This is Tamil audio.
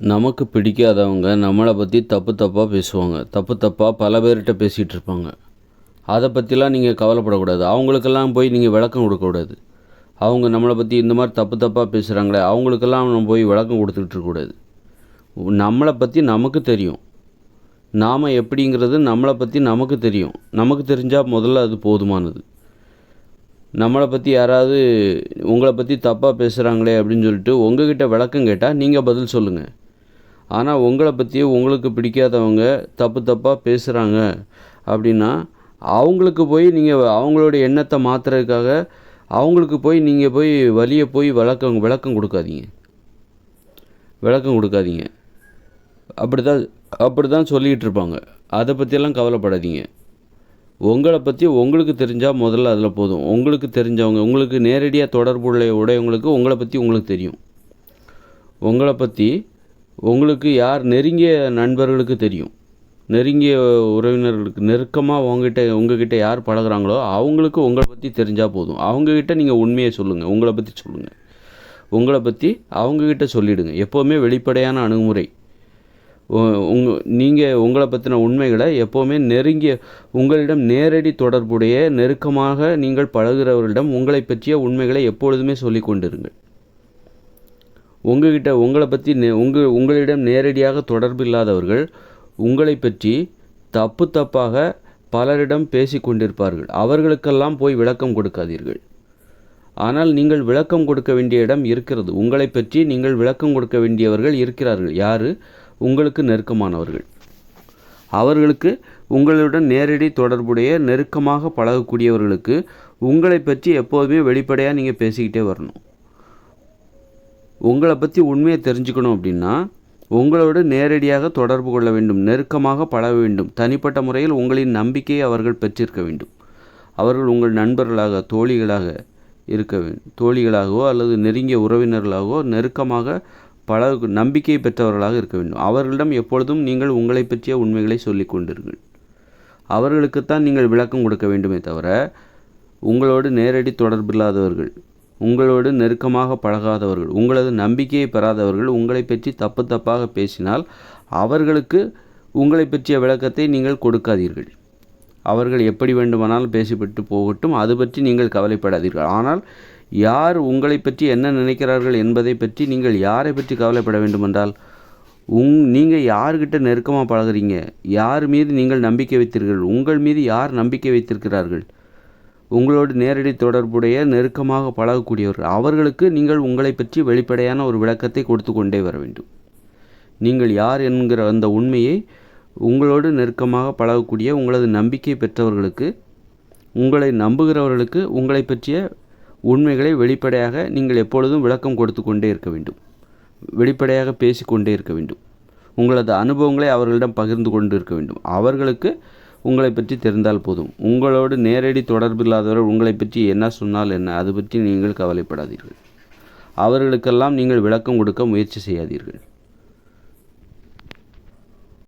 நமக்கு பிடிக்காதவங்க நம்மளை பற்றி தப்பு தப்பாக பேசுவாங்க. தப்பு தப்பாக பல பேர்கிட்ட பேசிகிட்டு இருப்பாங்க. அதை பற்றிலாம் நீங்கள் கவலைப்படக்கூடாது. அவங்களுக்கெல்லாம் போய் நீங்கள் விளக்கம் கொடுக்கக்கூடாது அவங்க நம்மளை பற்றி இந்த மாதிரி தப்பு தப்பாக பேசுகிறாங்களே அவங்களுக்கெல்லாம் நம்ம போய் விளக்கம் கொடுத்துக்கிட்டு இருக்கக்கூடாது நம்மளை பற்றி நமக்கு தெரியும். நாம் எப்படிங்கிறது நம்மளை பற்றி நமக்கு தெரியும். நமக்கு தெரிஞ்சால் முதல்ல அது போதுமானது. நம்மளை பற்றி யாராவது உங்களை பற்றி தப்பாக பேசுகிறாங்களே அப்படின்னு சொல்லிட்டு உங்ககிட்ட விளக்கம் கேட்டால் நீங்கள் பதில் சொல்லுங்கள் ஆனால் உங்களை பற்றி உங்களுக்கு பிடிக்காதவங்க தப்பு தப்பாக பேசுகிறாங்க அப்படின்னா அவங்களுக்கு போய் நீங்கள் அவங்களோட எண்ணத்தை மாற்றுறதுக்காக அவங்களுக்கு போய் நீங்கள் போய் வழியை போய் விளக்கம் விளக்கம் கொடுக்காதீங்க. விளக்கம் கொடுக்காதீங்க. அப்படி தான் அப்படி தான் சொல்லிகிட்டு இருப்பாங்க. அதை பற்றியெல்லாம் கவலைப்படாதீங்க. உங்களை பற்றி உங்களுக்கு தெரிஞ்சால் முதல்ல அதில் போதும். உங்களுக்கு தெரிஞ்சவங்க உங்களுக்கு நேரடியாக தொடர்புடைய உடையவங்களுக்கு உங்களை பற்றி உங்களுக்கு தெரியும். உங்களை பற்றி உங்களுக்கு யார் நெருங்கிய நண்பர்களுக்கு தெரியும். நெருங்கிய உறவினர்களுக்கு நெருக்கமாக உங்ககிட்ட உங்ககிட்ட யார் பழகுறாங்களோ அவங்களுக்கு உங்களை பற்றி தெரிஞ்சால் போதும். அவங்கக்கிட்ட நீங்கள் உண்மையை சொல்லுங்கள் உங்களை பற்றி சொல்லுங்கள் உங்களை பற்றி அவங்கக்கிட்ட சொல்லிவிடுங்க எப்போவுமே வெளிப்படையான அணுகுமுறை. உங்கள் நீங்கள் உங்களை பற்றின உண்மைகளை எப்போவுமே நெருங்கிய உங்களிடம் நேரடி தொடர்புடைய நெருக்கமாக நீங்கள் பழகிறவர்களிடம் உங்களை பற்றிய உண்மைகளை எப்பொழுதுமே சொல்லி கொண்டிருங்கள். உங்ககிட்ட உங்களை பற்றி நே உங்கள் உங்களிடம் நேரடியாக தொடர்பு இல்லாதவர்கள் உங்களை பற்றி தப்பு தப்பாக பலரிடம் பேசி கொண்டிருப்பார்கள். அவர்களுக்கெல்லாம் போய் விளக்கம் கொடுக்காதீர்கள். ஆனால் நீங்கள் விளக்கம் கொடுக்க வேண்டிய இடம் இருக்கிறது. உங்களை பற்றி நீங்கள் விளக்கம் கொடுக்க வேண்டியவர்கள் இருக்கிறார்கள். யார்? உங்களுக்கு நெருக்கமானவர்கள். அவர்களுக்கு உங்களுடன் நேரடி தொடர்புடைய நெருக்கமாக பழகக்கூடியவர்களுக்கு உங்களை பற்றி எப்போதுமே வெளிப்படையாக நீங்கள் பேசிக்கிட்டே வரணும். உங்களை பற்றி உண்மையை தெரிஞ்சுக்கணும் அப்படின்னா உங்களோடு நேரடியாக தொடர்பு கொள்ள வேண்டும் நெருக்கமாக பழக வேண்டும். தனிப்பட்ட முறையில் உங்களின் நம்பிக்கையை அவர்கள் பெற்றிருக்க வேண்டும். அவர்கள் உங்கள் நண்பர்களாக தோழிகளாக இருக்க வேண்டும் தோழிகளாகவோ அல்லது நெருங்கிய உறவினர்களாகவோ நெருக்கமாக பல நம்பிக்கை பெற்றவர்களாக இருக்க வேண்டும். அவர்களிடம் எப்பொழுதும் நீங்கள் உங்களை பற்றிய உண்மைகளை சொல்லிக் கொண்டீர்கள் அவர்களுக்குத்தான் நீங்கள் விளக்கம் கொடுக்க வேண்டுமே தவிர உங்களோடு நேரடி தொடர்பில்லாதவர்கள் உங்களோடு நெருக்கமாக பழகாதவர்கள் உங்களது நம்பிக்கையை பெறாதவர்கள் உங்களை பற்றி தப்பு தப்பாக பேசினால் அவர்களுக்கு உங்களை பற்றிய விளக்கத்தை நீங்கள் கொடுக்காதீர்கள். அவர்கள் எப்படி வேண்டுமானாலும் பேசிவிட்டு போகட்டும் அது பற்றி நீங்கள் கவலைப்படாதீர்கள். ஆனால் யார் உங்களை பற்றி என்ன நினைக்கிறார்கள் என்பதை பற்றி நீங்கள் யாரை பற்றி கவலைப்பட வேண்டுமென்றால் உங் நீங்கள் யார்கிட்ட நெருக்கமாக பழகிறீங்க யார் மீது நீங்கள் நம்பிக்கை வைத்தீர்கள் உங்கள் மீது யார் நம்பிக்கை வைத்திருக்கிறார்கள் உங்களோடு நேரடி தொடர்புடைய நெருக்கமாக பழகக்கூடியவர்கள் அவர்களுக்கு நீங்கள் உங்களை பற்றி வெளிப்படையான ஒரு விளக்கத்தை கொடுத்து கொண்டே வர வேண்டும். நீங்கள் யார் என்கிற அந்த உண்மையை உங்களோடு நெருக்கமாக பழகக்கூடிய உங்களது நம்பிக்கை பெற்றவர்களுக்கு உங்களை நம்புகிறவர்களுக்கு உங்களை பற்றிய உண்மைகளை வெளிப்படையாக நீங்கள் எப்பொழுதும் விளக்கம் கொடுத்து கொண்டே இருக்க வேண்டும். வெளிப்படையாக பேசிக்கொண்டே இருக்க வேண்டும். உங்களது அனுபவங்களை அவர்களிடம் பகிர்ந்து கொண்டு இருக்க வேண்டும். அவர்களுக்கு உங்களை பற்றி தெரிந்தால் போதும். உங்களோடு நேரடி தொடர்பு இல்லாதவர்கள் உங்களை பற்றி என்ன சொன்னால் என்ன? அது பற்றி நீங்கள் கவலைப்படாதீர்கள். அவர்களுக்கெல்லாம் நீங்கள் விளக்கம் கொடுக்க முயற்சி செய்யாதீர்கள்.